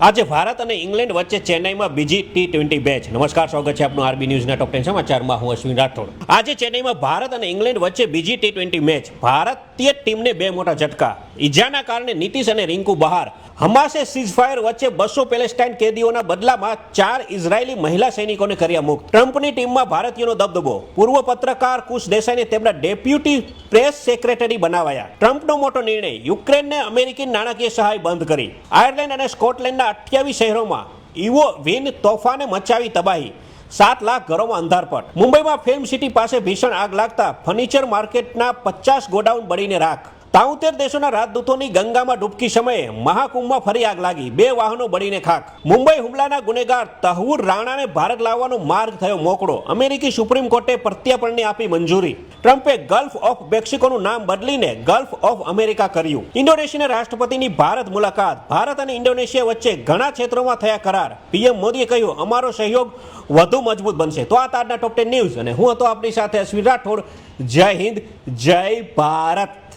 આજે ભારત અને ઇંગ્લેન્ડ વચ્ચે ચેન્નાઈમાં બીજી ટી ટ્વેન્ટી મેચ નમસ્કાર, સ્વાગત છે આપનું આરબી ન્યૂઝના ટોપ ટેન સમાચારમાં. હું અશ્વિન રાઠોડ. આજે ચેન્નાઈમાં ભારત અને ઇંગ્લેન્ડ વચ્ચે બીજી ટી ટ્વેન્ટી મેચ ભારતીય ટીમને બે મોટા ઝટકા. ઈજાના કારણે નીતિશ અને રિંકુ બહાર. હમાસે સીઝફાયર વચ્ચે બસો પેલેસ્ટાઇન કેદીઓના બદલામાં ચાર ઇઝરાયેલી મહિલા સૈનિકોને કર્યા મુક્ત. ટ્રમ્પની ટીમમાં ભારતીયોનો દબદબો. પૂર્વ પત્રકાર કુશ દેસાઈને તેમના ડેપ્યુટી પ્રેસ સેક્રેટરી બનાવાયા. ટ્રમ્પનો મોટો નિર્ણય. યુક્રેનને અમેરિકી નાણાકીય સહાય બંધ કરી. આયર્લેન્ડ અને સ્કોટલેન્ડના અઠ્યાવીસ શહેરોમાં ઇવો વિન, તોફાને મચાવી તબાહી. સાત લાખ ઘરોમાં અંધારપટ. મુંબઈમાં ફિલ્મ સિટી પાસે ભીષણ આગ લાગતા ફર્નિચર માર્કેટના પચાસ ગોડાઉન બળીને રાખ. તાઉતેર દેશોના રાજદૂતોની ગંગામાં ડૂબકી સમયે મહાકુંભમાં ફરી આગ લાગી. બે વાહનો બળીને ખાક મુંબઈ હુમલાના ગુનેગાર તહવુર રાણાને ભારત લાવવાનો માર્ગ થયો મોકળો. અમેરિકી સુપ્રીમ કોર્ટે પ્રત્યાપણની આપી મંજૂરી. ટ્રમ્પે ગલ્ફ ઓફ મેક્સિકોનું નામ બદલીને ગલ્ફ ઓફ અમેરિકા કર્યું. ઇન્ડોનેશિયાના રાષ્ટ્રપતિની ભારત મુલાકાત. ભારત અને ઇન્ડોનેશિયા વચ્ચે ઘણા ક્ષેત્રોમાં થયા કરાર. પીએમ મોદીએ કહ્યું, અમારો સહયોગ વધુ મજબૂત બનશે. તો આ તારના ટોપ ટેન ન્યૂઝ અને હું હતો આપની સાથે અશ્વિન રાઠોડ. જય હિન્દ, જય ભારત.